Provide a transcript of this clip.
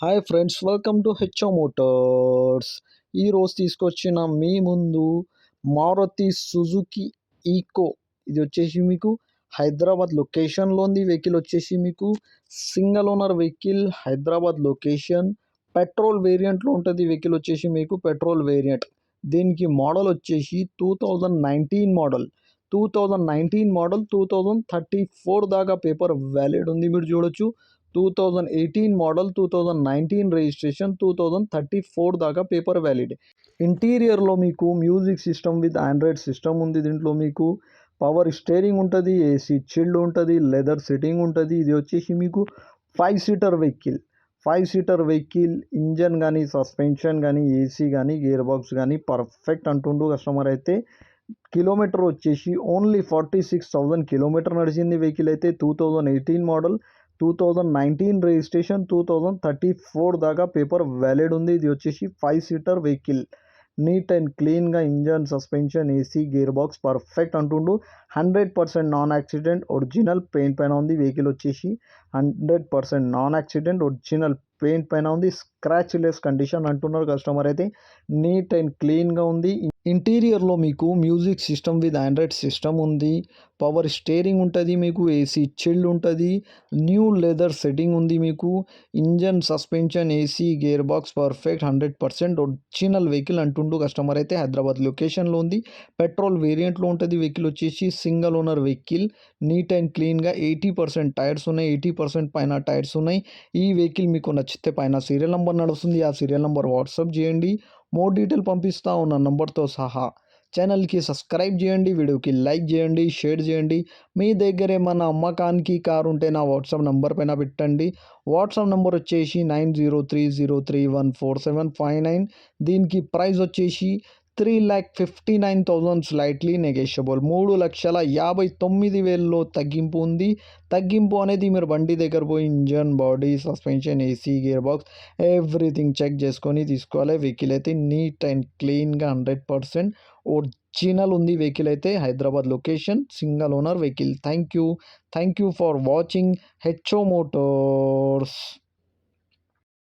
Hi friends welcome to H O motors ఈరోజు తీసుకొచ్చిన మీ ముందు మారుతి సుజుకి ఈకో ఇది వచ్చేసి మీకు హైదరాబాద్ లొకేషన్లో ఉంది. వెహికల్ వచ్చేసి మీకు single owner vehicle Hyderabad location petrol వేరియంట్లో ఉంటుంది. వెహికల్ వచ్చేసి మీకు పెట్రోల్ వేరియంట్ దీనికి మోడల్ వచ్చేసి two thousand nineteen model two thousand nineteen model two thousand thirty four దాకా పేపర్ వ్యాలిడ్ ఉంది. మీరు చూడొచ్చు. Two thousand eighteen model two thousand nineteen registration two thousand thirty four దాకా పేపర్ వ్యాలిడ్ ఇంటీరియర్లో మీకు music system with android system ఉంది దీంట్లో మీకు. పవర్ స్టేరింగ్ ఉంటుంది ఏసీ చిల్డ్ ఉంటుంది లెదర్ సిట్టింగ్ ఉంటుంది. ఇది వచ్చేసి మీకు five seater vehicle five seater vehicle engine కానీ సస్పెన్షన్ కానీ ఏసీ కానీ గేర్ బాక్స్ కానీ పర్ఫెక్ట్ అంటుండు కస్టమర్ అయితే. కిలోమీటర్ వచ్చేసి only forty six thousand kilometre నడిచింది వెహికల్ అయితే two thousand eighteen model two thousand nineteen registration two thousand thirty four దాకా పేపర్ వ్యాలిడ్ ఉంది. ఇది వచ్చేసి five seater vehicle. Neat and క్లీన్గా engine suspension AC gear box perfect అంటుండు. Hundred percent non accident original paint పైన ఉంది. Vehicle వచ్చేసి hundred percent non accident original paint పైన ఉంది. స్క్రాచ్ లెస్ కండిషన్ అంటున్నారు కస్టమర్ అయితే. నీట్ అండ్ క్లీన్గా ఉంది. ఇంటీరియర్లో మీకు music system with android system ఉంది. పవర్ స్టేరింగ్ ఉంటుంది మీకు. ఏసీ చిల్డ్ ఉంటుంది. న్యూ లెదర్ సెట్టింగ్ ఉంది మీకు. Engine suspension AC gear box perfect hundred percent original vehicle అంటుండు కస్టమర్ అయితే. హైదరాబాద్ లొకేషన్లో ఉంది. పెట్రోల్ వేరియంట్లో ఉంటుంది. వెహికల్ వచ్చేసి single owner vehicle. Neat and క్లీన్గా ఎయిటీ పర్సెంట్ టైర్స్ ఉన్నాయి ఎయిటీ పర్సెంట్ పైన టైర్స్ ఉన్నాయి. ఈ వెహికల్ మీకు నచ్చితే పైన సీరియల్ నెంబర్ నడుస్తుంది ఆ సీరియల్ నెంబర్ వాట్సాప్ చేయండి. మోర్ డీటెయిల్ పంపిస్తా ఉన్న నంబర్తో సహా ఛానల్కి సబ్స్క్రైబ్ చేయండి వీడియోకి లైక్ చేయండి షేర్ చేయండి. మీ దగ్గర ఏమన్నా అమ్మకానికి కారు ఉంటే నా వాట్సాప్ నెంబర్ పైన పెట్టండి. వాట్సాప్ నెంబర్ వచ్చేసి nine zero three zero three one four seven five nine. దీనికి ప్రైస్ వచ్చేసి three lakh fifty nine thousand slightly negotiable మూడు లక్షల యాభై తొమ్మిది వేలలో తగ్గింపు ఉంది. తగ్గింపు అనేది మీరు బండి దగ్గర పోయి engine body suspension AC gear box everything check చేసుకొని తీసుకోవాలి. వెహికల్ అయితే నీట్ అండ్ క్లీన్గా హండ్రెడ్ పర్సెంట్ ఒరిజినల్ ఉంది వెహికల్ అయితే. Hyderabad location single owner vehicle. Thank you thank you for watching H O motors.